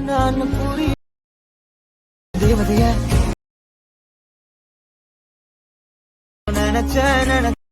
நான் புரிய தேவதைய நினைச்ச நினைச்ச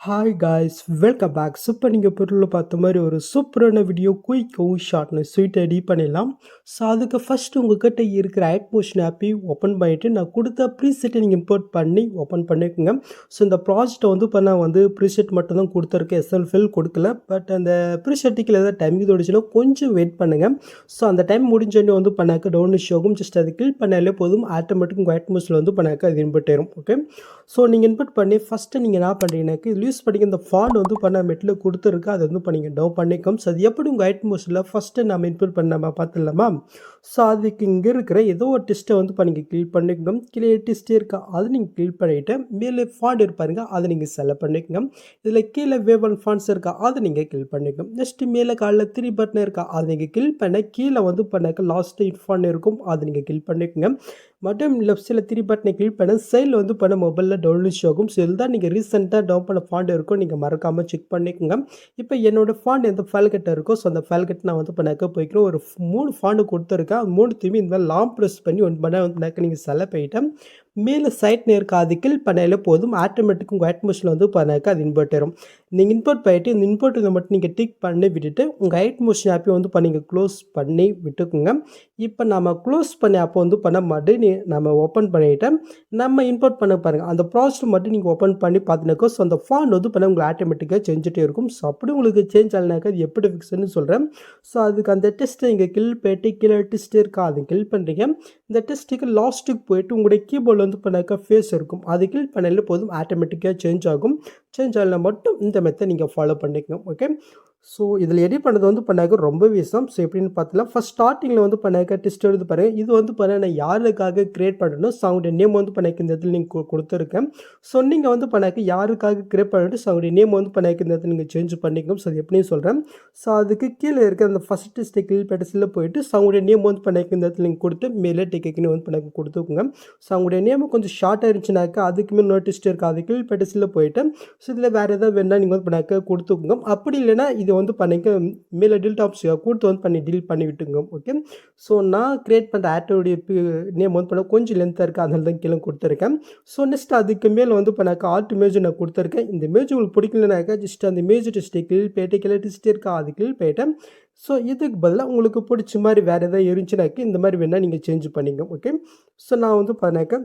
hi guys welcome back super நீங்கள் பொருளில் பார்த்த மாதிரி ஒரு சூப்பரான வீடியோ குயிக்காகவும் ஷார்ட்னு ஸ்வீட்டை ரெடி பண்ணிடலாம். ஸோ அதுக்கு ஃபஸ்ட்டு உங்கள்கிட்ட இருக்கிற ஆக்மோஷன் ஆப்பையும் ஓப்பன் பண்ணிவிட்டு நான் கொடுத்த ப்ரீசெட்டை நீங்கள் இம்போர்ட் பண்ணி ஓப்பன் பண்ணிக்கோங்க. ஸோ இந்த ப்ராஜெக்ட்டை வந்து இப்போ நான் வந்து ப்ரீசெட் மட்டும் தான் கொடுத்துருக்கேன் எஸ்எல்ஃபில் கொடுக்கல. பட் அந்த ப்ரீசெட்டுக்கு ஏதாவது டைம் தோடிச்சுன்னா கொஞ்சம் வெயிட் பண்ணுங்கள் ஸோ அந்த டைம் முடிஞ்சோடனே வந்து பண்ணாக்க டவுன் ஷோகும் ஜஸ்ட் அது கிளிக் பண்ணாலே போதும். ஆட்டோமேட்டிக் உங்கள் ஆட்மோஸில் வந்து பண்ணாக்க அது இன்புட் ஆயிரும் ஓகே ஸோ நீங்கள் இன்புட் பண்ணி ஃபஸ்ட்டு நீங்கள் என்ன பண்ணுறீங்கன்னாக்க இதில் யூஸ் பண்ணிக்க இந்த ஃபாண்ட் வந்து பண்ண மெட்டில் கொடுத்துருக்கு. அதை வந்து இப்போ நீங்கள் டவுன் பண்ணிக்கோம் ஸோ அது எப்படி உங்கள் ஐட்மோஸில் ஃபஸ்ட்டு நம்ம இன்புட் பண்ண நம்ம பார்த்துடலாமா? ஸோ அதுக்கு இங்கே இருக்கிற ஏதோ ஒரு டெஸ்ட்டை வந்து இப்போ நீங்கள் கிளிக் பண்ணிக்கணும் கீழே டெஸ்ட்டே இருக்கா? அது நீங்கள் கிளிக் பண்ணிவிட்டு மேலே ஃபாண்ட் இருப்பாருங்க அதை நீங்கள் செலக்ட் பண்ணிக்கோங்க. இதில் கீழே வேவன் ஃபாண்ட்ஸ் இருக்கா? அதை நீங்கள் கிளிக் பண்ணிக்கணும் நெக்ஸ்ட்டு மேலே காலில் த்ரீ பட்டன் இருக்கா? அதை நீங்கள் கிளிக் பண்ண கீழே வந்து பண்ணாக்க லாஸ்ட்டு இன்ஃபான் இருக்கும். அதை நீங்கள் கிளிக் பண்ணிக்கோங்க. மற்றும் லெஃப்ட் சைடில் த்ரீ பட்டனை கிளிக் பண்ண சைடில் வந்து பண்ண மொபைலில் டவுன்லோட் ஆகும் ஸோ இதுதான் தான் நீங்கள் ரீசெண்டாக டவுன் பண்ண ஃபாண்ட் இருக்கும். நீங்கள் மறக்காமல் செக் பண்ணிக்கோங்க. இப்போ என்னோடய ஃபாண்ட் எந்த ஃபைல் இருக்கோ ஸோ அந்த ஃபேல்கெட்ட நான் வந்து பண்ணாக்க போய்க்கிறோம் ஒரு மூணு ஃபாண்டு கொடுத்துருக்கேன் அது மூணு திரும்பி இந்த மாதிரி லாங் ப்ரெஸ் பண்ணி ஒன் பண்ண வந்து நீங்கள் செலக்ட் மேலே சைட் நேருக்கு அது கில் பண்ணாலே போதும். ஆட்டோமேட்டிக் உங்கள் அட்மோஷனில் வந்து பண்ணாக்க அது இன்போர்ட் வரும் நீங்கள் இன்போர்ட் பண்ணிட்டு இந்த இன்போர்ட் மட்டும் நீங்கள் டிக் பண்ணி விட்டுட்டு உங்கள் ஐட் மோஷன் வந்து இப்போ நீங்கள் க்ளோஸ் பண்ணி விட்டுக்குங்க. இப்போ நம்ம க்ளோஸ் பண்ணி அப்போ வந்து பண்ண மட்டும் நீ நம்ம ஓப்பன் பண்ணிவிட்டு நம்ம இம்போர்ட் பண்ண பாருங்கள் அந்த ப்ராசஸ் மட்டும் நீங்கள் ஓப்பன் பண்ணி பார்த்தினாக்கோ ஸோ அந்த ஃபாண்ட் வந்து பண்ண உங்களுக்கு ஆட்டோமேட்டிக்காக செஞ்சுட்டே இருக்கும். ஸோ அப்படி உங்களுக்கு சேஞ்ச் ஆகலைனாக்கா அது எப்படி ஃபிக்ஸ்னு சொல்கிறேன் ஸோ அதுக்கு அந்த டெஸ்ட்டை நீங்கள் கில் போயிட்டு கீழே டெஸ்ட் இருக்கா அது கில் பண்ணுறீங்க இந்த டெஸ்ட்டுக்கு லாஸ்ட்டுக்கு போயிட்டு உங்களுடைய கீபோர்டில் வந்து பண்ணாக்கா ஃபேஸ் இருக்கும். அது கில் பண்ணல போதும் ஆட்டோமேட்டிக்காக சேஞ்ச் ஆகும். சேஞ்ச் ஆகலாம் மட்டும் இந்த மெத்தை நீங்கள் ஃபாலோ பண்ணிக்கணும் ஓகே ஸோ இதில் எடிட் பண்ணது வந்து பண்ணாக்க ரொம்ப விஷயம் ஸோ எப்படின்னு பார்த்தலாம் ஃபஸ்ட் ஸ்டார்டிங்கில் வந்து பண்ணாக்க டெஸ்ட் எடுத்து பாருங்கள் இது வந்து பண்ண நான் யாருக்காக க்ரியேட் பண்ணணும் ஸோ அவங்களுடைய நேம் வந்து பண்ணாக்க இந்த இடத்துல நீங்கள் கொடுத்துருக்கேன். ஸோ நீங்கள் வந்து பண்ணாக்க யாருக்காக க்ரியேட் பண்ணிட்டு ஸோ அவங்களுடைய நேம் வந்து பண்ணாக்க இந்த இடத்துல நீங்கள் சேஞ்ச் பண்ணிக்கணும். ஸோ அது எப்படின்னு சொல்கிறேன் ஸோ அதுக்கு கீழே இருக்க அந்த ஃபஸ்ட் டெஸ்ட்டை பெட்டஸில் போயிட்டு ஸோ அவங்களுடைய நேம் வந்து பண்ணாக்க இந்த இடத்துல நீங்கள் கொடுத்து மேலே டிக்கெட்னு வந்து பண்ணாக்க கொடுத்துக்கோங்க. ஸோ அவங்களுடைய நேம் கொஞ்சம் ஷார்ட்டாக இருந்துச்சுனாக்கா அதுக்கு மேலே நோட்டிஸ்ட் இருக்குது அது கீழ் பெட்டஸில் போயிட்டு ஸோ இதில் வேறு எதாவது வேணால் நீங்கள் வந்து பண்ணாக்க கொடுத்துக்கோங்க. அப்படி இல்லைன்னா இது வந்து பண்ணிக்க மேலே டில்ட் ஆப்ஷன் கொடுத்து வந்து பண்ணி டீல் பண்ணி விட்டுங்க ஓகே ஸோ நான் க்ரியேட் பண்ணுற ஆட்டோடைய நேம் வந்து பண்ண கொஞ்சம் லென்த்தாக இருக்குது அதனால தான் கீழே கொடுத்துருக்கேன். ஸோ நெக்ஸ்ட் அதுக்கு மேலே வந்து பண்ணாக்க ஆர்ட் இமேஜ் நான் கொடுத்துருக்கேன். இந்த இமேஜ் உங்களுக்கு பிடிக்கலனாக்கா ஜஸ்ட் அந்த இமேஜ் டிஸ்டே கிளில் போயிட்டு கீழே டிஸ்டே இருக்கா அது கிளில் போயிட்டேன் ஸோ இதுக்கு பதிலாக உங்களுக்கு பிடிச்ச மாதிரி வேறு எதாவது இருந்துச்சுனாக்கா இந்த மாதிரி வேணால் நீங்கள் சேஞ்ச் பண்ணிங்க ஓகே ஸோ நான் வந்து பண்ணாக்கா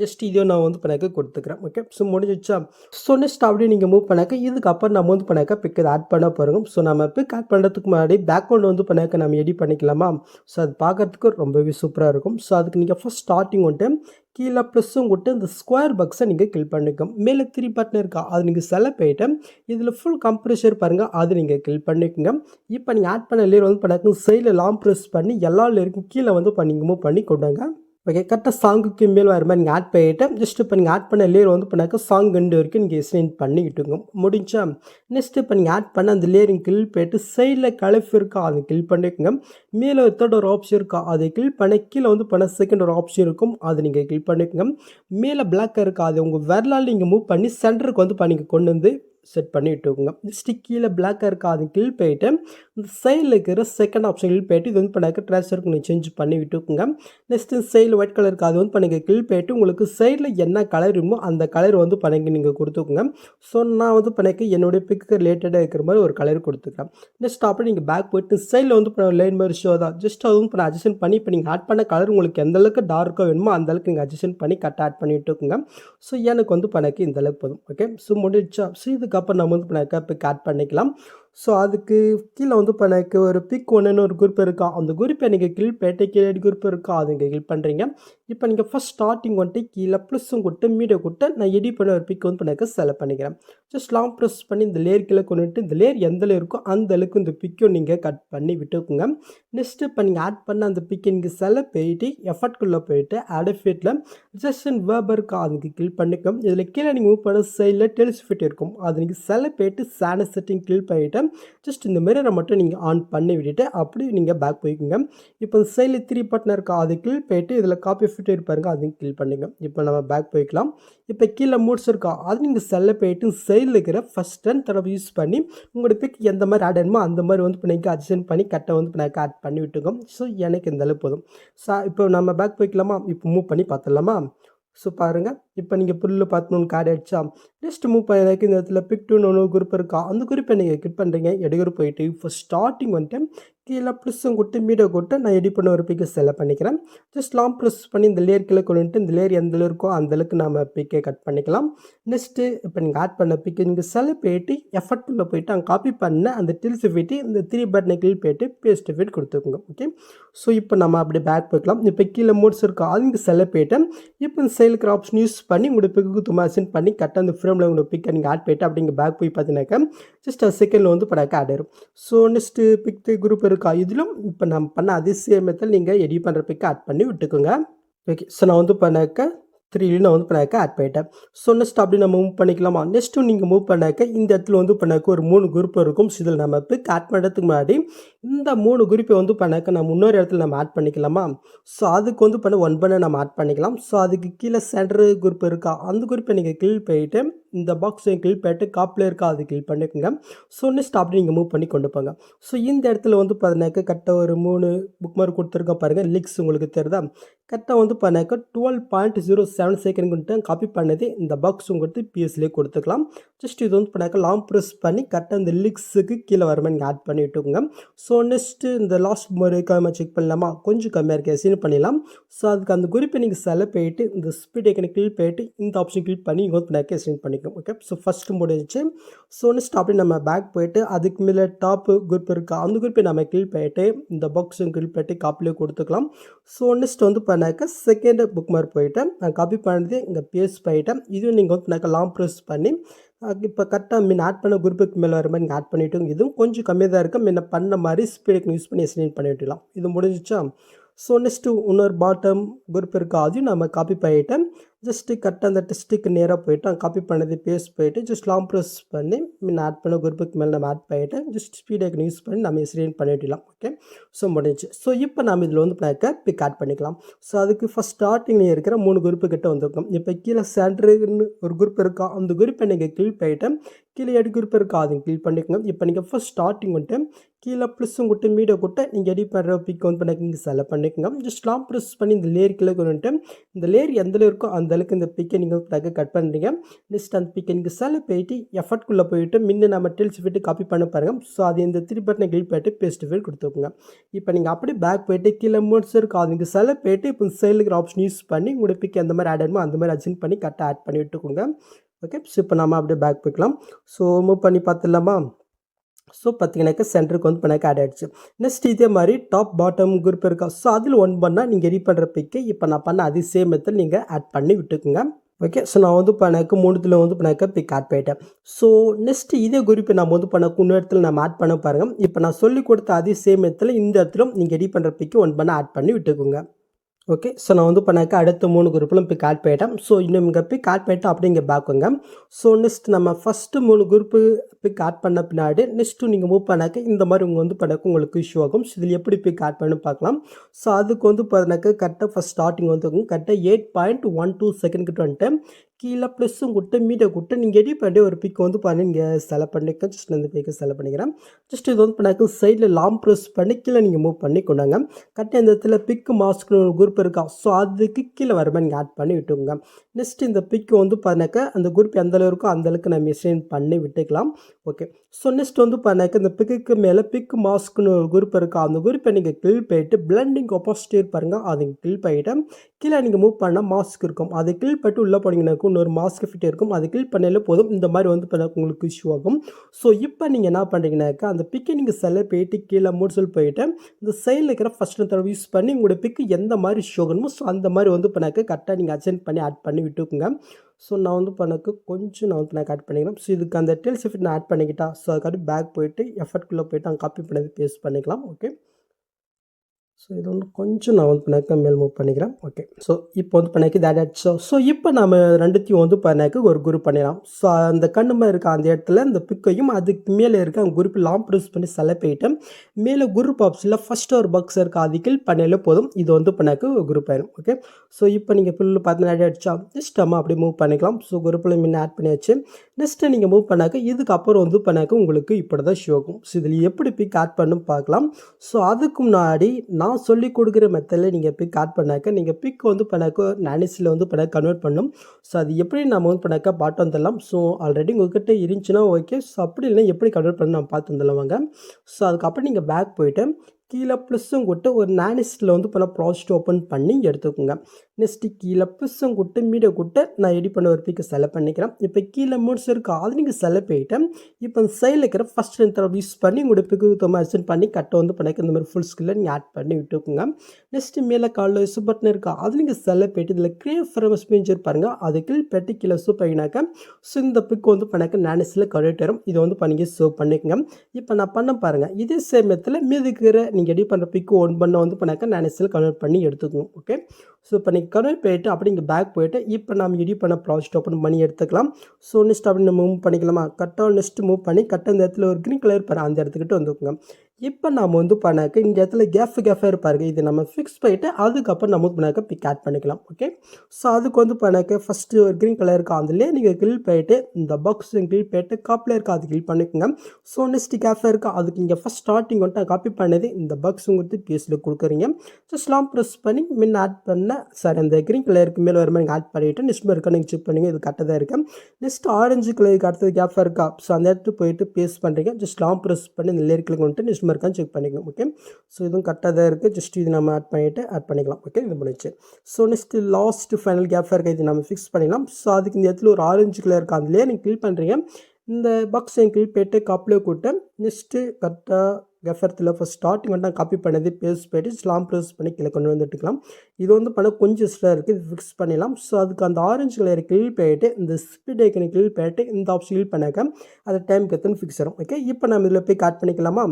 ஜஸ்ட் இதையும் நான் வந்து பண்ணாக்க கொடுத்துக்கிறேன். ஓகே ஸோ முடிஞ்சிச்சா ஸோ நெக்ஸ்ட் அப்படியே நீங்கள் மூவ் பண்ணாக்க இதுக்கப்புறம் நம்ம வந்து பண்ணாக்க பிக் ஆட் பண்ண போகிறோம் ஸோ நம்ம பிக் ஆட் பண்ணுறதுக்கு முன்னாடி பேக்ரவுண்ட் வந்து பண்ணாக்க நம்ம எடிட் பண்ணிக்கலாமா? ஸோ அது பார்க்குறதுக்கு ரொம்பவே சூப்பராக இருக்கும். ஸோ அதுக்கு நீங்கள் ஃபஸ்ட் ஸ்டார்டிங் வந்துட்டு கீழே ப்ளஸ்ஸும் விட்டு இந்த ஸ்கொயர் பக்ஸை நீங்கள் கில் பண்ணிக்கோங்க. மேலே த்ரீ பட்டன் இருக்கா? அது நீங்கள் செலக்ட் போயிட்டேன் இதில் ஃபுல் கம்ப்ரெஷர் பாருங்கள் அது நீங்கள் கில் பண்ணிக்கோங்க. இப்போ நீங்கள் ஆட் பண்ண லேயர் வந்து பண்ணாக்க சைடில் லாங் ப்ரெஸ் பண்ணி எல்லா லேயருக்கும் கீழே வந்து பண்ணிங்க மூவ் பண்ணி கொண்டாங்க. ஓகே கரெக்டாக சாங்குக்கு மேல் வர மாதிரி நீங்கள் ஆட் பண்ணிவிட்டு ஜஸ்ட் இப்போ நீங்கள் ஆட் பண்ண லேயர் வந்து பண்ணாக்க சாங் ரெண்டு வரைக்கும் நீங்கள் எக்ஸ்டெண்ட் பண்ணிக்கிட்டுங்க முடிஞ்சா நெக்ஸ்ட் இப்போ நீங்கள் ஆட் பண்ண அந்த லேயரிங் கில் போயிட்டு சைடில் கலஃப் இருக்கா அதை கில் பண்ணிக்கோங்க. மேலே தேர்ட் ஒரு ஆப்ஷன் இருக்கா அதை கில் பண்ண கீழே வந்து பண்ண செகண்ட் ஒரு ஆப்ஷன் இருக்கும் அதை நீங்கள் கில் பண்ணிக்கோங்க. மேலே பிளாக்காக இருக்கா அது உங்கள் விரலால் நீங்கள் மூவ் பண்ணி சென்டருக்கு வந்து பண்ணிங்க கொண்டு வந்து செட் பண்ணி விட்டுக்கோங்க நெக்ஸ்ட்டு கீழே பிளாக்காக இருக்கா அது கில் போயிட்டு இந்த சைடில் இருக்கிற செகண்ட் ஆப்ஷன் கில் போயிட்டு இது வந்து பண்ணாக்க ட்ரான்ஸ்ஃபர் நீங்கள் சேஞ்ச் பண்ணி விட்டுக்கோங்க. நெக்ஸ்ட்டு சைடில் ஒயிட் கலர் இருக்கா அது வந்து பண்ணிங்க கில் போயிட்டு உங்களுக்கு சைடில் என்ன கலர் இருக்குமோ அந்த கலர் வந்து பண்ணிக்கு நீங்கள் கொடுத்துக்கோங்க. ஸோ நான் வந்து பண்ணிக்க என்னுடைய பிக்கு ரிலேட்டடாக இருக்கிற மாதிரி ஒரு கலர் கொடுத்துக்கிறேன். நெக்ஸ்ட் அப்புறம் நீங்கள் பேக் போயிட்டு சைடில் வந்து லைன் மாதிரி ஷோ தான். ஜஸ்ட் அதுவும் பண்ண அட்ஜஸ்ட் பண்ணி இப்போ நீங்கள் ஆட் பண்ண கலர் உங்களுக்கு எந்த அளவுக்கு டார்க்காக வேணுமோ அந்த அளவுக்கு நீங்கள் அட்ஜஸ்ட் பண்ணி கரெக்டாக ஆட் பண்ணி விட்டுக்கோங்க ஸோ எனக்கு வந்து பண்ணக்கு இந்த அளவுக்கு போதும். ஓகே ஸோ முடிச்சா ஸோ அதுக்கப்புறம் நம்ம வந்து பண்ணாக்க பிக் பண்ணிக்கலாம். ஸோ அதுக்கு கீழே வந்து இப்போ எனக்கு ஒரு பிக் ஒன்றுன்னு ஒரு குரூப் இருக்கா? அந்த குரூப்பை நீங்கள் கில் பேட்டை கீழே குரூப் இருக்கா? அதை நீங்கள் கில் பண்ணுறீங்க இப்போ நீங்கள் ஃபஸ்ட் ஸ்டார்டிங் வந்துட்டு கீழே ப்ளஸ்ஸும் கொடுத்து மீடியோ கொடுத்து நான் எடிட் பண்ண ஒரு பிக் வந்து எனக்கு செலக்ட் பண்ணிக்கிறேன். ஜஸ்ட் லாங் ப்ரெஸ் பண்ணி இந்த லேயர் கீழே கொண்டுட்டு இந்த லேயர் எந்த லேயர் இருக்கோ அந்த அளவுக்கு இந்த பிக்கும் நீங்கள் கட் பண்ணி விட்டுக்குங்க. நெக்ஸ்ட்டு இப்போ நீங்கள் ஆட் பண்ண அந்த பிக்கை நீங்கள் செலக்ட் போயிட்டு எஃபர்ட்குள்ளே போயிட்டு அடஃபிட்டில் ஜஸ்ட் அண்ட் இருக்கா? அதுக்கு கில் பண்ணிக்கும் இதில் கீழே நீங்கள் மூவ் பண்ண சைடில் டெலிஸ் ஃபிட் இருக்கும். அது நீங்கள் செலக்ட் போயிட்டு சேன செட்டிங் கில் பண்ணிவிட்டு ஜஸ்ட் இந்த மிரரை மட்டும் நீங்கள் ஆன் பண்ணி விட்டுட்டு அப்படி நீங்கள் பேக் போய்க்குங்க. இப்போ சைடில் த்ரீ பட்டன் இருக்கா அது கில் போயிட்டு இதில் காப்பி ஃபிட்டு இருப்பாருங்க அதையும் கிளிக் பண்ணுங்க. இப்போ நம்ம பேக் போய்க்கலாம். இப்போ கீழே மூட்ஸ் இருக்கா அது நீங்கள் செல்ல போயிட்டு சைடில் இருக்கிற ஃபஸ்ட் டென் தடவை யூஸ் பண்ணி உங்களோட பிக் எந்த மாதிரி ஆட் ஆகணுமோ அந்த மாதிரி வந்து இப்போ நீங்கள் அட்ஜஸ்ட் பண்ணி கட்டை வந்து இப்போ நான் ஆட் பண்ணி விட்டுக்கோம் ஸோ எனக்கு இந்த அளவு போதும். ஸோ இப்போ நம்ம பேக் போய்க்கலாமா? இப்போ மூவ் பண்ணி பார்த்துடலாமா? ஸோ பாருங்கள் இப்போ நீங்கள் புல்லு பார்த்து கார்டு அடிச்சா நெக்ஸ்ட் மூவ் பண்ணதுக்கு இந்த இடத்துல பிக் டூன்னு ஒன்று குரூப் இருக்கா? அந்த குரூப்பை நீங்கள் கிளிக் பண்ணுறீங்க எடுக்கிற போயிட்டு இப்போ ஸ்டார்டிங் வந்துட்டு கீழே ப்ளஸ்ஸும் கொடுத்து மீடியோ கொடுத்து நான் எடிட் பண்ண ஒரு பிக்கை செலக்ட் பண்ணிக்கிறேன். ஜஸ்ட் லாங் ப்ளஸ் பண்ணி இந்த லேயர் கீழே கொண்டுட்டு இந்த லேயர் எந்த இருக்கோ அந்தளவுக்கு நம்ம பிக்கை கட் பண்ணிக்கலாம். நெக்ஸ்ட்டு இப்போ நீங்கள் ஆட் பண்ண பிக்கை நீங்கள் செலக்ட் போயிட்டு எஃபர்ட்குள்ளே போயிட்டு அங்கே காப்பி பண்ண அந்த டில்ஸ் போயிட்டு இந்த த்ரீ பட்டனை கிளிக் போயிட்டு பேஸ்ட் ஃபிட் கொடுத்துக்கோங்க. ஓகே ஸோ இப்போ நம்ம அப்படியே பேக் போய்க்கலாம். இப்போ கீழே மூட்ஸ் இருக்கோ? அது இங்கே செலக்ட் போயிட்டு இப்போ இந்த செயலுக்கு ஆப்ஷன் யூஸ் பண்ணி உங்களோட பிக்கு தும்மா சென்ட் பண்ணி கரெக்டாக அந்த ஃப்ரேமில் உங்களோட பிக்கை நீங்கள் ஆட் போயிட்டு அப்படிங்க பேக் போய் பார்த்தீங்கன்னாக்கா ஜஸ்ட் அது செகண்டில் வந்து படாக்க ஆட் ஆயிரும். ஸோ நெக்ஸ்ட்டு பிக் குரூப் இருக்கா? இதிலும் இப்போ நம்ம பண்ண அதே சேம் மெத்தட் நீங்கள் எடிட் பண்ணுற பிக்கை ஆட் பண்ணி விட்டுக்கோங்க. ஓகே ஸோ நான் வந்து பண்ணாக்க த்ரீலையும் நான் வந்து பண்ணாக்க ஆட் பண்ணிட்டேன். ஸோ நெக்ஸ்ட் அப்படி நம்ம மூவ் பண்ணிக்கலாமா? நெக்ஸ்ட்டு நீங்கள் மூவ் பண்ணாக்க இந்த இடத்துல வந்து பண்ணாக்க ஒரு மூணு குரூப் இருக்கும். ஸோ இதில் நம்ம பிக் ஆட் பண்ணுறதுக்கு முன்னாடி இந்த மூணு குரூப்பை வந்து பண்ணாக்க நம்ம இன்னொரு இடத்துல நம்ம ஆட் பண்ணிக்கலாமா? ஸோ அதுக்கு வந்து பண்ண ஒன் பண்ண நம்ம ஆட் பண்ணிக்கலாம். ஸோ அதுக்கு கீழே சென்டர் குரூப் இருக்கா? அந்த குரூப்பை நீங்கள் கிளிக் போயிட்டு இந்த பாக்ஸையும் கிளிக் பண்ணிட்டு காப்பில் இருக்கா அது கிளிக் பண்ணிக்கோங்க. ஸோ நெக்ஸ்ட் அப்படி நீங்கள் மூவ் பண்ணி கொண்டு போங்க. ஸோ இந்த இடத்துல வந்து பார்த்தீங்கன்னாக்க கரெக்டாக ஒரு மூணு புக் மார்க் கொடுத்துருக்கோம் பாருங்கள் லிக்ஸ் உங்களுக்கு தெரியுதா? கரெக்டாக வந்து பார்த்தீங்கன்னாக்க twelve point zero seven second copy பண்ணது இந்த பாக்ஸ் உங்களுக்கு பிஎஸ்லேயே கொடுத்துக்கலாம். ஜஸ்ட் இது வந்து பண்ணாக்க லாங் ப்ரெஸ் பண்ணி கரெக்டாக இந்த லிக்ஸுக்கு கீழே வர மாதிரி நீங்கள் ஆட் பண்ணி விட்டுக்கோங்க. ஸோ நெக்ஸ்ட்டு இந்த லாஸ்ட் மாதிரி கம்மியாக செக் பண்ணலாமா? கொஞ்சம் கம்மியாக இருக்கே சீன் பண்ணிடலாம். ஸோ அதுக்கு அந்த குறிப்பை நீங்கள் செலவு போயிட்டு இந்த ஸ்பீட் ஐக்கனை கிளிக் போயிட்டு இந்த ஆப்ஷன் கிளிக் பண்ணி இங்கே வந்து பண்ணாக்க எசின் பண்ணிக்கும் ஓகே ஸோ ஃபஸ்ட்டு முடிஞ்சிச்சு. ஸோ நெக்ஸ்ட் அப்படி நம்ம பேக் போயிட்டு அதுக்கு மேலே டாப்பு குரூப் இருக்கா? அந்த குரூப்பை நம்ம கிளிக் பண்ணிட்டு இந்த பாக்ஸும் கிளிக் பண்ணிட்டு காப்பிலே கொடுத்துக்கலாம். ஸோ நெக்ஸ்ட் வந்து பண்ணாக்க செகண்ட் புக் மார்க் போயிட்டேன். நான் காப்பி பண்ணது இங்கே பேஸ் போயிட்டேன் இதுவும் நீங்கள் வந்து பண்ணாக்க லாங் ப்ரெஸ் பண்ணி இப்போ கரெக்டாக மீன் ஆட் பண்ண குரூப்புக்கு மேலே வர மாதிரி நீங்கள் ஆட் பண்ணிவிட்டு இதுவும் கொஞ்சம் கம்மியாக தான் இருக்குது முன்ன பண்ண மாதிரி ஸ்பீடுக்கு யூஸ் பண்ணி எஸ்டேட் பண்ணி விட்டுலாம் இது முடிஞ்சிச்சா? ஸோ நெக்ஸ்ட்டு இன்னொரு பாட்டம் குரூப் இருக்கா? அதையும் நம்ம காப்பி பண்ணிட்டேன். ஜஸ்ட்டு கரெக்டாக அந்த டெஸ்ட்டுக்கு நேராக போயிட்டு அங்கே காப்பி பண்ணது பேஸ்ட் போயிட்டு ஜஸ்ட் லாங் ப்ரெஸ் பண்ணி முன்ன ஆட் பண்ண குரூப்புக்கு மேலே நம்ம ஆட் பண்ணிவிட்டு ஜஸ்ட் ஸ்பீடாக யூஸ் பண்ணி நம்ம ஸ்க்ரீன் பண்ணிவிடலாம் ஓகே ஸோ முடிஞ்சு ஸோ இப்போ நம்ம இதில் வந்து பண்ணாக்க பிக் ஆட் பண்ணிக்கலாம். ஸோ அதுக்கு ஃபஸ்ட் ஸ்டார்டிங்கில் இருக்கிற மூணு குரூப்பு கிட்ட வந்திருக்கும். இப்போ கீழே சென்டருன்னு ஒரு குரூப் இருக்கா அந்த குரூப்பை நீங்கள் கிளிக் பண்ணிட்டு கீழே எடு குரூப் இருக்கா அதையும் கிளிக் பண்ணிக்கோங்க. இப்போ நீங்கள் ஃபஸ்ட் ஸ்டார்டிங் வந்துட்டு கீழே ப்ளஸ்ஸும் கொடுத்து மீடியோ கொடுத்து நீங்கள் எடிட் பண்ணுற பிக் வந்து பண்ணி நீங்கள் செலக்ட் பண்ணிக்கோங்க. ஜஸ்ட் லாங் ப்ரெஸ் பண்ணி இந்த லேயர் கீழே வந்துட்டு இந்த லேயர் எந்த இருக்கோ அந்த அளவுக்கு இந்த பிக்கை நீங்கள் தக்க கட் பண்ணுறீங்க நெக்ஸ்ட் அந்த பிக்கை நீங்கள் செல்ல போயிட்டு எஃபர்ட்குள்ளே போயிட்டு முன்ன நம்ம டெல்ஸ் விட்டு காப்பி பண்ண பாருங்கள் ஸோ அது இந்த த்ரீ பட்டனை கிளிக் பண்ணிட்டு பேஸ்ட் ஃபீல் கொடுத்துக்கோங்க. இப்போ நீங்கள் அப்படியே பேக் போயிட்டு கீழே மூட்ஸ் இருக்கும் அது நீங்கள் செல்ல போயிட்டு இப்போ சைலுக்கு ஆப்ஷன் யூஸ் பண்ணி உங்களுடைய பிக் எந்த மாதிரி ஆட் ஆகுமோ அந்த மாதிரி அட்ஜென்ட் பண்ணி கரெக்டாக ஆட் பண்ணி விட்டுக்கோங்க. ஓகே ஸோ இப்போ நம்ம அப்படியே பேக் போய்க்கலாம். ஸோ மூவ் பண்ணி பார்த்துடலாமா? ஸோ பார்த்தீங்கன்னாக்கா சென்டருக்கு வந்து பண்ணாக்க ஆட் ஆகிடுச்சு நெக்ஸ்ட் இதே மாதிரி டாப் பாட்டம் குரூப் இருக்கா. ஸோ அதில் ஒன் பண்ணால் நீங்கள் எடிட் பண்ணுற பிக்கு இப்போ நான் பண்ண அதே சேம் மெத்தட் நீங்கள் ஆட் பண்ணி விட்டுக்குங்க. ஓகே ஸோ நான் வந்து பண்ணாக்க மூணுத்தில் வந்து பண்ணாக்க பிக் ஆட் பண்ணிட்டேன். ஸோ நெக்ஸ்ட் இதே குரூப்பை நம்ம வந்து பண்ண இன்னொரு இடத்துல நம்ம ஆட் பண்ண பாருங்கள் இப்போ நான் சொல்லி கொடுத்த அதே சேம் இந்த இடத்துல நீங்கள் ரெடி பண்ணுற பிக்கு ஒன் பண்ண ஆட் பண்ணி விட்டுக்குங்க. ஓகே ஸோ நான் வந்து பண்ணாக்க அடுத்த மூணு குரூப்பிலும் பிக் ஆட் போயிட்டேன் ஸோ இன்னும் இங்கே பிக் ஆட் போயிட்டோம் அப்படியே இங்கே ஸோ நெக்ஸ்ட் நம்ம ஃபஸ்ட்டு மூணு குரூப்பு பிக் ஆட் பண்ண பின்னாடி நெக்ஸ்ட்டு நீங்கள் மூவ் பண்ணாக்க இந்த மாதிரி உங்கள் வந்து பண்ணாக்க உங்களுக்கு இஷ்யூ ஆகும். ஸோ இதில் எப்படி பிக் ஆட் பண்ணி பார்க்கலாம். ஸோ அதுக்கு வந்து பண்ணாக்க கரெக்டாக ஃபஸ்ட் ஸ்டார்டிங் வந்து கரெக்டாக eight point one two second கிட்ட வந்துட்டு கீழே ப்ளஸ்ஸும் கொடுத்து மீட்டை கொடுத்து நீங்கள் எடிட் பண்ணி ஒரு பிக் வந்து பண்ணி நீங்கள் செலக்ட் பண்ணிக்க ஜஸ்ட் இந்த பிக்கை செலக்ட் பண்ணிக்கிறேன். ஜஸ்ட் இது வந்து பண்ணாக்க சைடில் லாங் ப்ரெஸ் பண்ணி கீழே நீங்கள் மூவ் பண்ணி கொண்டாங்க. கரெக்டாக இந்த இடத்துல பிக்கு மாஸ்க்னு ஒரு குரூப் இருக்கா ஸோ அதுக்கு கீழே வர நீங்கள் ஆட் பண்ணி விட்டுங்க நெக்ஸ்ட் இந்த பிக்கு வந்து பண்ணாக்க அந்த குரூப் எந்த அளவு இருக்கோ அந்த அளவுக்கு நம்ம மிஷின் பண்ணி விட்டுக்கலாம். ஓகே ஸோ நெக்ஸ்ட் வந்து பண்ணாக்க இந்த பிக்குக்கு மேலே பிக் மாஸ்க்னு ஒரு குரூப் இருக்கா அந்த குரூப்பை நீங்கள் கிளில் போயிட்டு பிளண்டிங் ஒப்பாசிட்டி பாருங்க அதை கிளில் பண்ணிவிட்டு கீழே நீங்கள் மூவ் பண்ணால் மாஸ்க் இருக்கும். அதை கிளில் போயிட்டு உள்ளே போனீங்கன்னாக்கும் இன்னொரு மாஸ்க் ஃபிட் இருக்கும். அது கிளிக் பண்ணாலே போதும். இந்த மாதிரி வந்து உங்களுக்கு இஷ்யூ ஆகும். ஸோ இப்போ நீங்கள் என்ன பண்ணுறீங்கனாக்கா அந்த பிக்கை நீங்கள் செல்ல போயிட்டு கீழே மூட்சல் போயிட்டு இந்த சைடில் இருக்கிற ஃபஸ்ட் தடவை யூஸ் பண்ணி உங்களோட பிக்கு எந்த மாதிரி ஷோ ஆகணுமோ ஸோ அந்த மாதிரி வந்து பண்ணாக்க கரெக்டாக நீங்கள் அச்சென்ட் பண்ணி ஆட் பண்ணி விட்டுக்குங்க. ஸோ நான் வந்து பண்ணக்கு கொஞ்சம் நான் வந்து நான் ஆட் பண்ணிக்கிறேன். ஸோ இதுக்கு அந்த டெல்ஸ் எஃபெக்ட் நான் ஆட் பண்ணிக்கிட்டா ஸோ அதுக்காட்டி பேக் போயிட்டு எஃபர்ட்குள்ளே போயிட்டு அங்கே காப்பி பண்ணது பேஸ்ட் பண்ணிக்கலாம். ஓகே ஸோ இது வந்து கொஞ்சம் நான் வந்து பண்ணாக்க மேல் மூவ் பண்ணிக்கிறேன். ஓகே ஸோ இப்போ வந்து பண்ணாக்கி தேட் ஆட் ஸோ ஸோ இப்போ நம்ம ரெண்டுத்தையும் வந்து பண்ணாக்க ஒரு குரூப் பண்ணிடலாம். ஸோ அந்த கண்ணு மாதிரி இருக்க அந்த இடத்துல இந்த பிக்கையும் அதுக்கு மேலே இருக்க அந்த குரூப் லாங் ப்ரொடியூஸ் பண்ணி செலக்ட் பண்ணிட்டு மேலே குரூப் ஆப்ஷனில் ஃபஸ்ட் ஒரு பாக்ஸ் இருக்க அது கில் போதும். இது வந்து பண்ணாக்க ஒரு குரூப் ஆயிடும் ஓகே ஸோ இப்போ நீங்கள் ஃபுல்லு பார்த்து ஆட் அடிச்சா ஜஸ்ட் நம்ம அப்படியே மூவ் பண்ணிக்கலாம். ஸோ குரூப்பில் முன்ன ஆட் பண்ணியாச்சு. நெக்ஸ்ட்டு நீங்கள் மூவ் பண்ணாக்க இதுக்கப்புறம் வந்து பண்ணாக்க உங்களுக்கு இப்படி தான் ஷோ ஆகும் ஸோ இதில் எப்படி பிக் ஆட் பண்ணும் பார்க்கலாம். ஸோ அதுக்கு முன்னாடி நான் சொல்லி கொடுக்குற மெத்தடில் நீங்கள் பிக் ஆட் பண்ணாக்க நீங்கள் பிக் வந்து பண்ணாக்க நானிஸில் வந்து பண்ண கன்வெர்ட் பண்ணும். ஸோ அது எப்படி நம்ம வந்து பண்ணாக்க பாட்டு வந்துடலாம் ஸோ ஆல்ரெடி உங்ககிட்ட இருந்துச்சுன்னா ஓகே ஸோ அப்படி இல்லைன்னா எப்படி கன்வெர்ட் பண்ண நம்ம பார்த்து வந்துடலாம் வாங்க. ஸோ அதுக்கப்புறம் நீங்கள் பேக் போயிட்டு கீழே ப்ளஸ்ஸும் கொட்டு ஒரு நானிஸ்டில் வந்து பண்ண ப்ராஜெக்ட் ஓப்பன் பண்ணி எடுத்துக்கோங்க. நெக்ஸ்ட்டு கீழே ப்ளஸ்ஸும் கொட்டு மீடியோ கொட்டு நான் எடிட் பண்ண ஒரு பிக்கு செலக்ட் பண்ணிக்கிறேன். இப்போ கீழே மூட்ஸ் இருக்கு அது நீங்கள் செலக்ட் பண்ணிட்டேன் இப்போ அந்த சைடில் இருக்கிற ஃபஸ்ட் தடவை யூஸ் பண்ணி உங்களோட பிக்கு தோமா அட்ஜென்ட் பண்ணி கட்டை வந்து பண்ணிக்க இந்த மாதிரி ஃபுல் ஸ்கில்ல நீங்கள் ஆட் பண்ணி விட்டுக்கோங்க. நெக்ஸ்ட்டு மேலே காலில் சூப் பட்டன் இருக்கா அது நீங்கள் செலக்ட் பண்ணிட்டு இதில் கிரியேட் ஃப்ரேம் ஸ்பெஞ்சர் பாருங்கள் அதுக்கு பெட்டி கீழே சூப் பண்ணினாக்க ஸோ இந்த பிக் வந்து பண்ணாக்க நானிஸில் கரெக்ட் வரும் இதை வந்து பண்ணி சேவ் பண்ணிக்கோங்க. இப்போ நான் பண்ண பாருங்கள் இதே சமயத்தில் மீதி நீங்கள் எடிட் பண்ணுற பிக்கு ஒன் பண்ண வந்து பண்ணாக்க நானிஸில் கன்வெர்ட் பண்ணி எடுத்துக்கோங்க ஓகே ஸோ இப்போ நீங்கள் கன்வெர்ட் போயிட்டு அப்படி இங்கே பேக் போயிட்டு இப்போ நம்ம எடிட் பண்ண ப்ராஜெக்ட் ஓப்பன் பண்ணி எடுத்துக்கலாம். ஸோ நெக்ஸ்ட் அப்படி நம்ம மூவ் பண்ணிக்கலாமா? கட்டாக நெக்ஸ்ட் மூவ் பண்ணி கட்ட இந்த இடத்துல ஒரு க்ரீன் கலர் பாரு அந்த இடத்துக்கிட்ட வந்துக்கோங்க. இப்போ நம்ம வந்து பண்ணாக்க இந்த இடத்துல கேஃப் கேஃபாக இருப்பாருங்க. இது நம்ம ஃபிக்ஸ் பண்ணிவிட்டு அதுக்கப்புறம் நம்ம பண்ணாக்க பிக் ஆட் பண்ணிக்கலாம். ஓகே ஸோ அதுக்கு வந்து பண்ணாக்க ஃபஸ்ட்டு ஒரு க்ரீன் கலர் இருக்கா அதுலேயே நீங்கள் கில் போயிட்டு இந்த பாக்ஸ் கில் போயிட்டு காப்பில் இருக்கா அது கில் பண்ணிக்கோங்க. ஸோ நெக்ஸ்ட் கேஃபாக இருக்கா அதுக்கு இங்கே ஃபஸ்ட் ஸ்டார்டிங் வந்துட்டு காப்பி பண்ணது இந்த பாக்ஸ் உங்களுக்கு கொடுக்குறீங்க. ஸோ ஸ்லாம் ப்ரெஸ் பண்ணி மின் ஆட் பண்ண சார் அந்த க்ரீன் கலருக்கு மேலே வர மாதிரி ஆட் பண்ணிவிட்டு நெக்ஸ்ட் இருக்க நீங்கள் செக் பண்ணுங்க இது கரெக்டாக தான் இருக்கு. நெக்ஸ்ட் ஆரஞ்சு கலருக்கு அடுத்தது கேஃபாக இருக்கா ஸோ அந்த இடத்துக்கு போயிட்டு பேஸ்ட் பண்ணுறீங்க ஜஸ்ட் லாம் ப்ரெஸ் பண்ணி இந்த லேரிக்கில் வந்துட்டு நெக்ஸ்ட் இருக்கான்னு செக் பண்ணிக்கலாம் ஓகே ஸோ இதுவும் கரெக்டாக தான் இருக்குது ஜஸ்ட் இது நம்ம ஆட் பண்ணிவிட்டு ஆட் பண்ணிக்கலாம் ஓகே இது முடிச்சு ஸோ நெக்ஸ்ட்டு லாஸ்ட் ஃபைனல் கேஃபாக இருக்க. இது நம்ம ஃபிக்ஸ் பண்ணிக்கலாம் ஸோ அதுக்கு இந்த இடத்துல ஒரு ஆரஞ்சு கலர் இருக்கா? அதுலேயே நீங்கள் கிளிக் பண்ணுறீங்க இந்த பாக்ஸ் என் கிளிக் போயிட்டு காப்பில் கூட்ட நெக்ஸ்ட்டு கரெக்டாக கெஃபர்த்தில் ஃபஸ்ட் ஸ்டார்டிங் வந்து நான் காப்பி பண்ணது பேஸ்ட் போயிட்டு ஸ்லாம் ப்ரெஸ் பண்ணி கீழே கொண்டு வந்துட்டுக்கலாம் இது வந்து பண்ண கொஞ்சம் இஷ்டாக இருக்குது இது ஃபிக்ஸ் பண்ணிடலாம். ஸோ அதுக்கு அந்த ஆரஞ்சு கலரை கிளிக் போயிட்டு இந்த ஸ்பீட் ஐக்கனை கிளிக் போயிட்டு இந்த ஆப்ஷன் கிளிக் பண்ணாக்க அது டைம் கற்றுன்னு ஃபிக்ஸ் ஆகும் ஓகே இப்போ நம்ம இதில் போய் கட் பண்ணிக்கலாமா?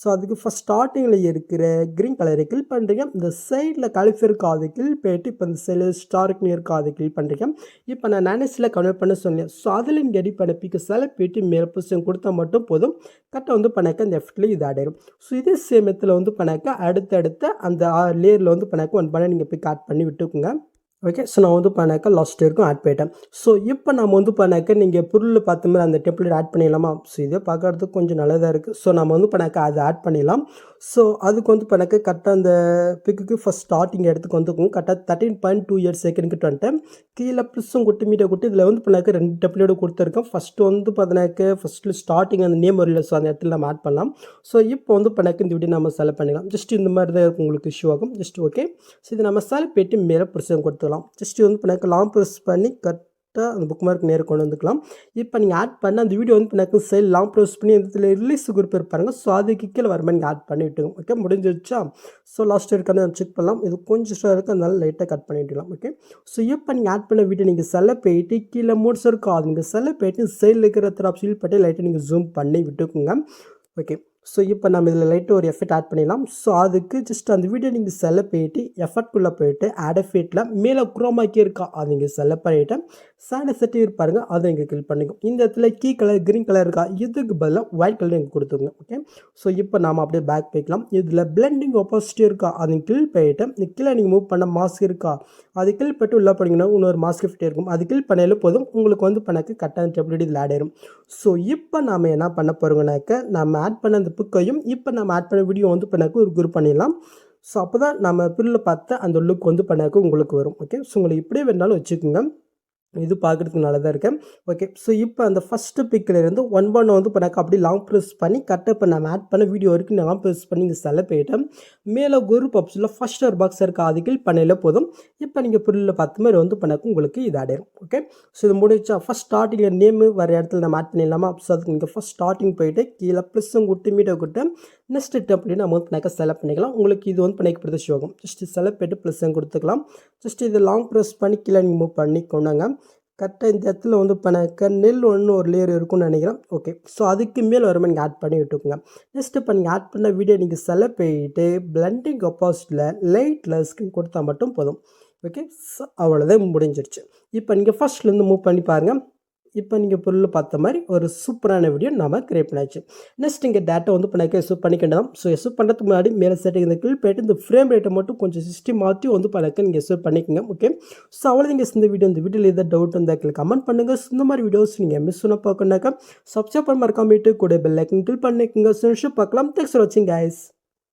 ஸோ அதுக்கு ஃபஸ்ட் ஸ்டார்டிங்கில் இருக்கிற க்ரீன் கலரை கிளிக் பண்ணுறீங்க இந்த சைடில் கலிஃப் இருக்கா அது போயிட்டு இப்போ இந்த சைடில் ஸ்டார்க்னு இருக்கா அதை கிளிக் பண்ணுறீங்க இப்போ நான் நானஸில் கன்வெர்ட் பண்ண சொன்னேன். ஸோ அதில் நீங்கள் ரெடி பண்ண பிக்கு செலக்ட் போயிட்டு பொசிஷன் கொடுத்தா மட்டும் போதும். கரெக்டாக வந்து பண்ணாக்க இந்த எஃப்டில் இது ஆடிடும் ஸோ இதே சேமத்தில் வந்து பண்ணாக்க அடுத்தடுத்த அந்த லேயரில் வந்து பண்ணாக்க ஒன் பண்ண நீங்கள் போய் காட் பண்ணி விட்டுக்குங்க. ஓகே ஸோ நான் வந்து பண்ணாக்க லாஸ்ட் இயருக்கும் ஆட் பண்ணிட்டேன். ஸோ இப்போ நம்ம வந்து பண்ணாக்க நீங்கள் பொருள் பார்த்த மாதிரி அந்த டெம்ப்ளேட் ஆட் பண்ணிடலாமா? ஸோ இதை பார்க்குறதுக்கு கொஞ்சம் நல்லதாக இருக்குது ஸோ நம்ம வந்து பண்ணாக்க அதை ஆட் பண்ணிடலாம். ஸோ அதுக்கு வந்து பண்ணாக்க கரெக்டாக அந்த பிக்குக்கு ஃபஸ்ட் ஸ்டார்டிங் இடத்துக்கு வந்துக்கும் கரெக்டாக தேர்ட்டின் பாயிண்ட் டூ இயர்ஸ் செகண்ட்கிட்ட வந்துட்டேன். கீழே ப்ளஸும் கொட்டு மீட்டை கொட்டு இதில் வந்து பண்ணாக்க ரெண்டு டெம்ப்ளேட் கொடுத்துருக்கோம் ஃபஸ்ட்டு வந்து பார்த்தினாக்க ஃபஸ்ட்டு ஸ்டார்டிங் அந்த நேம் வரல ஸோ அந்த இடத்துல நம்ம ஆட் பண்ணலாம். ஸோ இப்போ வந்து பண்ணாக்க இந்த வீடியோ நம்ம செலக்ட் பண்ணிக்கலாம் ஜஸ்ட் இந்த மாதிரி தான் இருக்கும் உங்களுக்கு இஷ்யூ ஆகும். ஜஸ்ட் ஓகே ஸோ இது நம்ம செலக்ட் போயிட்டு மேலே ப்ரெஸ் கொடுத்து எடுத்துக்கலாம் ஜஸ்ட் வந்து பண்ணாக்க லாங் ப்ரெஸ் பண்ணி கரெக்டாக அந்த புக் மார்க் நேரம் கொண்டு வந்துக்கலாம். இப்போ நீங்கள் ஆட் பண்ண அந்த வீடியோ வந்து எனக்கு சைல் லாங் ப்ரெஸ் பண்ணி இந்த இதில் ரிலீஸ் குரூப் இருப்பாருங்க ஸோ அதுக்கு கீழே வர மாதிரி நீங்கள் ஆட் பண்ணி விட்டுங்க ஓகே முடிஞ்சிருச்சா? ஸோ லாஸ்ட் இருக்கான செக் பண்ணலாம். இது கொஞ்சம் இஷ்டம் இருக்குது அதனால லைட்டாக கட் பண்ணிவிடலாம் ஓகே ஸோ இப்போ நீங்கள் ஆட் பண்ண வீடியோ நீங்கள் செல்ல போயிட்டு கீழே மூட்ஸ் இருக்கும் அது நீங்கள் செல்ல போயிட்டு சைடில் இருக்கிற தரப்பு ஃபீல் பட்டு லைட்டாக நீங்கள் ஜூம் பண்ணி விட்டுக்குங்க. ஓகே ஸோ இப்போ நம்ம இதில் லைட்டு ஒரு எஃபெக்ட் ஆட் பண்ணிடலாம். ஸோ அதுக்கு ஜஸ்ட் அந்த வீடியோ நீங்கள் செல்ல போயிட்டு எஃபர்ட்குள்ளே போயிட்டு ஆட் ஃபீட்டில் மேலே குரோமாக்கி இருக்கா அது நீங்கள் செல்ல பண்ணிவிட்டு சாண்ட் செட்டி இருப்பாருங்க அதை இங்கே கிளிக் பண்ணிக்கும் இந்த இடத்துல கீ கலர் க்ரீன் கலர் இருக்கா இதுக்கு பதிலாக ஒயிட் கலர் இங்கே கொடுத்துருங்க ஓகே ஸோ இப்போ நாம் அப்படியே பேக் போய்க்கலாம். இதில் பிளெண்டிங் ஆப்போசிட்டி இருக்கா அது கில் போயிட்டு இந்த கீழே நீங்கள் மூவ் பண்ண மாஸ்க் இருக்கா அது கில் போய்ட்டு உள்ளே போனீங்கன்னா இன்னொரு மாஸ்க் ஃபிட் இருக்கும். அது கில் பண்ணாலே போதும் உங்களுக்கு வந்து பண்ணக்கு கரெக்டான டெபிலிட்டி இதில் ஆட் ஆயிரும். ஸோ இப்போ நாம் என்ன பண்ண போகிறோங்கனாக்க நம்ம ஆட் பண்ண அந்த புக்கையும் இப்போ நம்ம ஆட் பண்ண வீடியோ வந்து பண்ணாக்க ஒரு குரூப் பண்ணிடலாம். ஸோ அப்போ தான் நம்ம பில்லில் பார்த்த அந்த லுக் வந்து பண்ணாக்க உங்களுக்கு வரும். ஓகே ஸோ உங்களுக்கு இப்படியே வேணாலும் வச்சுக்கோங்க. இது பார்க்குறதுக்கு நல்லா தான் இருக்கேன் ஓகே ஸோ இப்போ அந்த ஃபஸ்ட்டு பிக்கில் இருந்து ஒன் ஒன் வந்து பண்ணாக்க அப்படி லாங் ப்ரெஸ் பண்ணி கரெக்டாக இப்போ நான் ஆட் பண்ண வீடியோ வரைக்கும் நான் லாங் ப்ரெஸ் பண்ணி இங்கே செல்ல போயிட்டேன். மேலே குரூப் பப்ஸில் ஃபஸ்ட் ஒரு பாக்ஸ் இருக்க அதுக்கில் பண்ணையில் போதும். இப்போ நீங்கள் புல்லில் பார்த்த மாதிரி வந்து பண்ணாக்க உங்களுக்கு இது அடையும் ஓகே ஸோ இது முடிச்சா ஃபஸ்ட் ஸ்டார்டிங்கில் நேமு வர இடத்துல நம்ம ஆட் பண்ணிடலாமா? ஸோ அதுக்கு நீங்கள் ஃபஸ்ட் ஸ்டார்டிங் போயிட்டு கீழே ப்ளஸ்ஸும் கொடுத்து மீட்டை கொடுத்து நெக்ஸ்ட் அப்படின்னு நம்ம வந்து பண்ணாக்க செலக்ட் பண்ணிக்கலாம். உங்களுக்கு இது வந்து பண்ணிக்கப்படுத்த ஷோகம் ஜஸ்ட் செலக்ட் போயிட்டு ப்ளஸ்ஸும் கொடுத்துக்கலாம். ஜஸ்ட் இது லாங் ப்ரெஸ் பண்ணி கீழே நீங்கள் மூவ் பண்ணி கொண்டாங்க கரெக்டாக இந்த இடத்துல வந்து பண்ணாக்க நெல் ஒன்று ஒரு லேயர் இருக்கும்னு நினைக்கிறேன். ஓகே ஸோ அதுக்கு மேல் வருமா நீங்கள் ஆட் பண்ணி விட்டுக்குங்க. நெக்ஸ்ட் இப்போ நீங்கள் ஆட் பண்ண வீடியோ நீங்கள் செலக்ட் போயிட்டு பிளண்டிங் ஆப்போசிட்டில் லைட்டில் ஸ்கின் கொடுத்தா மட்டும் போதும். ஓகே ஸோ அவ்வளோதான் முடிஞ்சிருச்சு. இப்போ நீங்கள் ஃபஸ்ட்லேருந்து மூவ் பண்ணி பாருங்கள் இப்போ நீங்கள் பொருள் பார்த்த மாதிரி ஒரு சூப்பரான வீடியோ நம்ம கிரியேட் பண்ணியாச்சு நெக்ஸ்ட் இங்கே டேட்டா வந்து பண்ணாக்க எஸ்யூப் பண்ணிக்கிட்டோம் ஸோ எஸ்யூப் பண்ணுறதுக்கு முன்னாடி மேலே செட்டிங் இந்த கிளிக் போயிட்டு இந்த ஃப்ரேம் ரேட்டை மட்டும் கொஞ்சம் சிஸ்டம் மாற்றி வந்து பண்ணாக்க நீங்கள் எஸ்யூப் பண்ணிக்கோங்க ஓகே ஸோ அவ்வளோ நீங்கள் இந்த வீடியோ இந்த வீடியோவில் எதாவது டவுட் இருந்தால் கீழே கமெண்ட் பண்ணுங்கள் இந்த மாதிரி வீடியோஸ் நீங்கள் மிஸ் பண்ண பார்க்கணாக்கா சப்ஸ்கிரைப் பண்ண மறக்காம கூட பெல் ஐக்கன் கிளிக் பண்ணிக்கோங்க. ஸோ பார்க்கலாம். தேங்க்ஸ் ஃபார் வாட்சிங் கைஸ்